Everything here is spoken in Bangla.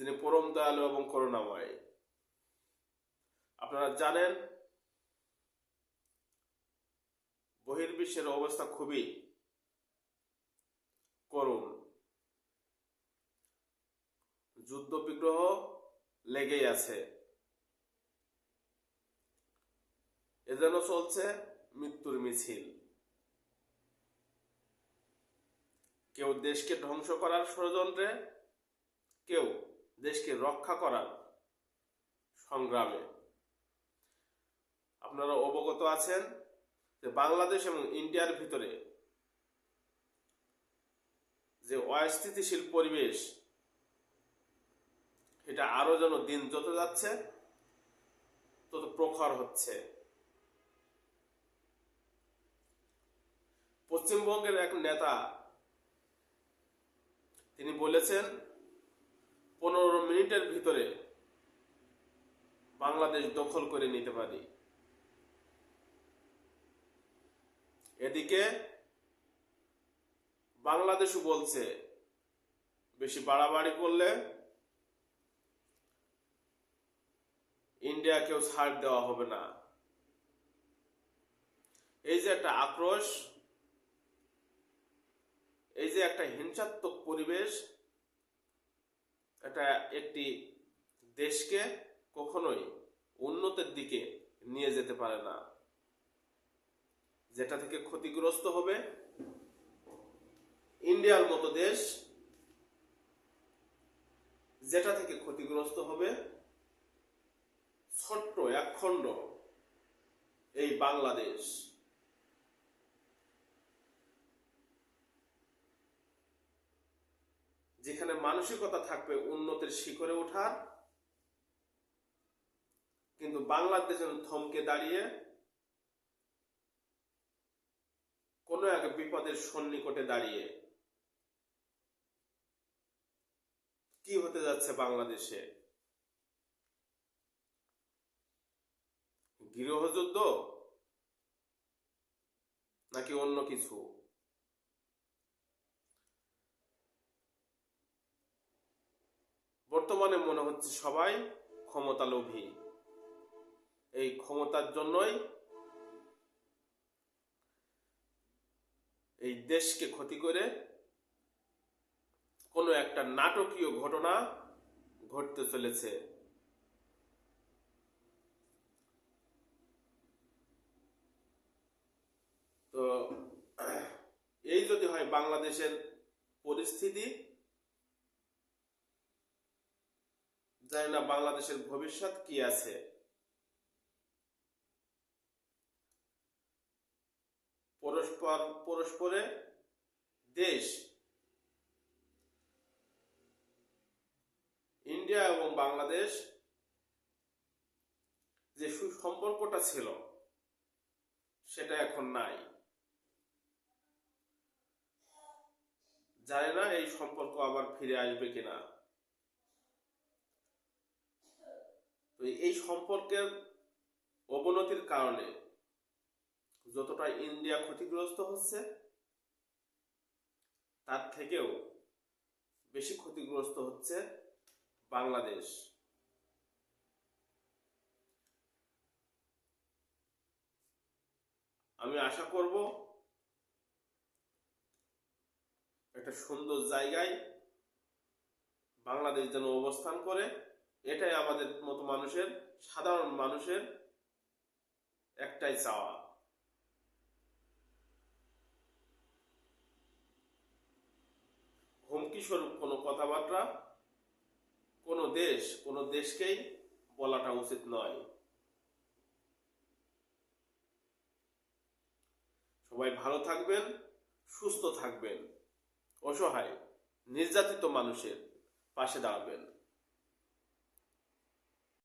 যিনি পরম দয়ালু এবং করুণাময়। আপনারা জানেন, বহির্বিশ্বের অবস্থা খুবই করুণ। যুদ্ধ বিগ্রহ লেগেই আছে। এ যেন চলছে মৃত্যুর মিছিল। কেউ দেশকে ধ্বংস করার ষড়যন্ত্রে, কেউ দেশকে রক্ষা করার সংগ্রামে। আপনারা অবগত আছেন যে বাংলাদেশ এবং ইন্ডিয়ার ভিতরে যে অস্থিতিশীল পরিবেশ, এটা আরও যেন দিন যত যাচ্ছে, তত প্রখর হচ্ছে। পশ্চিমবঙ্গের এক নেতা, তিনি বলেছেন পনেরো মিনিটের ভিতরে বাংলাদেশ দখল করে নিতে পারি। এদিকে বাংলাদেশও বলছে, বেশি বাড়াবাড়ি করলে ইন্ডিয়াকেও ছাড় দেওয়া হবে না। এই যে একটা আক্রোশ, এই যে একটা হিংসাত্মক পরিবেশ এটা একটি দেশকে কখনোই উন্নতির দিকে নিয়ে যেতে পারে না। যেটা থেকে ক্ষতিগ্রস্ত হবে ইন্ডিয়ার মতো দেশ, যেটা থেকে ক্ষতিগ্রস্ত হবে ছোট্ট একখণ্ড এই বাংলাদেশ। যেখানে মানসিকতা থাকবে উন্নতির শিখরে ওঠার কিন্তু বাংলাদেশের থমকে দাঁড়িয়ে, কোনো এক বিপদের সন্নিকটে দাঁড়িয়ে, কি হতে যাচ্ছে বাংলাদেশে? গৃহযুদ্ধ নাকি অন্য কিছু? বর্তমানে মনে হচ্ছে সবাই ক্ষমতা লোভী এই ক্ষমতার জন্যই এই দেশকে ক্ষতি করে কোনো একটা নাটকীয় ঘটনা ঘটতে চলেছে। তো, এই যদি হয় বাংলাদেশের পরিস্থিতি জানি না বাংলাদেশের ভবিষ্যৎ কি আছে। পরস্পর, পরস্পরে দেশ। ইন্ডিয়া এবং বাংলাদেশ যে সুসম্পর্কটা ছিল, সেটা এখন নাই। জানি না এই সম্পর্ক আবার ফিরে আসবে কিনা। তো এই সম্পর্কের অবনতির কারণে যতটা ইন্ডিয়া ক্ষতিগ্রস্ত হচ্ছে, তার থেকেও বেশি ক্ষতিগ্রস্ত হচ্ছে বাংলাদেশ। আমি আশা করব একটা সুন্দর জায়গায় বাংলাদেশ যেন অবস্থান করে। এটাই আমাদের মতো মানুষের, সাধারণ মানুষের একটাই চাওয়া। হুমকি স্বরূপ কোনো কথাবার্তা, কোনো দেশ, কোনো দেশকেই বলাটা উচিত নয়। সবাই ভালো থাকবেন, সুস্থ থাকবেন, অসহায়, নির্যাতিত মানুষের পাশে দাঁড়াবেন।